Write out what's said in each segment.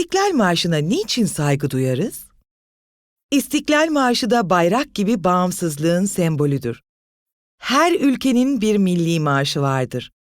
İstiklal Marşı'na niçin saygı duyarız? İstiklal Marşı da bayrak gibi bağımsızlığın sembolüdür. Her ülkenin bir milli marşı vardır.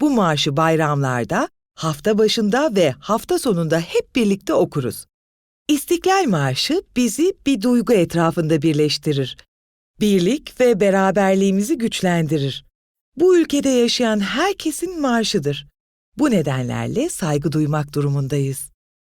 Bu marşı bayramlarda, hafta başında ve hafta sonunda hep birlikte okuruz. İstiklal Marşı bizi bir duygu etrafında birleştirir. Birlik ve beraberliğimizi güçlendirir. Bu ülkede yaşayan herkesin marşıdır. Bu nedenlerle saygı duymak durumundayız.